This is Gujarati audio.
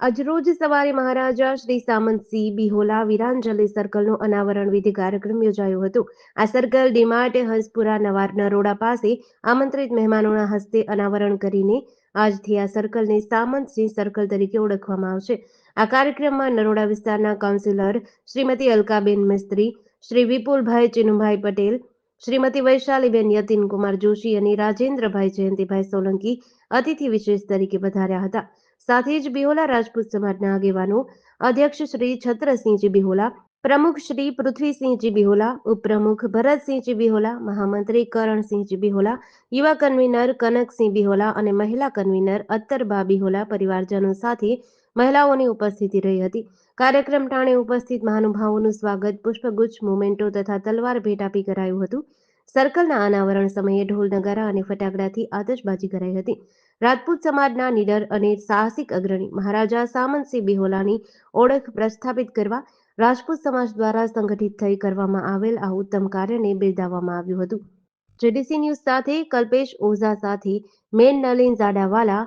આજરોજ સવારે મહારાજા શ્રી સામંતસિંહ બિહોલા વીરાંજલી સર્કલનું અનાવરણ વિધિ કાર્યક્રમ યોજાયો હતો. આ સર્કલ ડીમાર્ટ હંસપુરા નવાર નરોડા પાસે આમંત્રિત મહેમાનોના હસ્તે અનાવરણ કરીને આજથી આ સર્કલને સામંતસિંહ સર્કલ તરીકે ઓળખવામાં આવશે. આ કાર્યક્રમમાં નરોડા વિસ્તારના કાઉન્સિલર શ્રીમતી અલકાબેન મિસ્ત્રી, શ્રી વિપુલભાઈ ચિનુભાઈ પટેલ, શ્રીમતી વૈશાલીબેન યતીનકુમાર જોશી અને રાજેન્દ્રભાઈ જયંતિભાઈ સોલંકી અતિથિ વિશેષ તરીકે પધાર્યા હતા. સાથે જ બિહોલા રાજપૂત સમાજના આગેવાનો અધ્યક્ષ શ્રી છત્રસિંહજી બિહોલા, પ્રમુખ શ્રી પૃથ્વીસિંહજી બિહોલા, ઉપપ્રમુખ ભરતસિંહજી બિહોલા, મહામંત્રી કરણસિંહજી બિહોલા, યુવા કન્વીનર કનકસિંહ બિહોલા અને મહિલા કન્વીનર અત્તરબા બિહોલા પરિવારજનો સાથે મહિલાઓની ઉપસ્થિતિ રહી હતી. કાર્યક્રમ ટાણે ઉપસ્થિત મહાનુભાવોનું સ્વાગત, પુષ્પગુચ્છ, મોમેન્ટો તથા તલવાર ભેટ આપી કરાયું હતું. સર્કલના અનાવરણ સમયે ઢોલ, નગારા અને ફટાકડાથી આતશબાજી કરાઈ હતી. રાજપૂત સમાજના નીડર અને સાહસિક અગ્રણી મહારાજા સામંતસિંહ બિહોલાની ઓળખ પ્રસ્થાપિત કરવા રાજપૂત સમાજ દ્વારા સંગઠિત થઈ કરવામાં આવેલ આ ઉત્તમ કાર્યને બિરદાવવામાં આવ્યું હતું. જેડીસી ન્યૂઝ સાથે કલ્પેશ ઓઝા સાથે મેન નલિન ઝાડાવાલા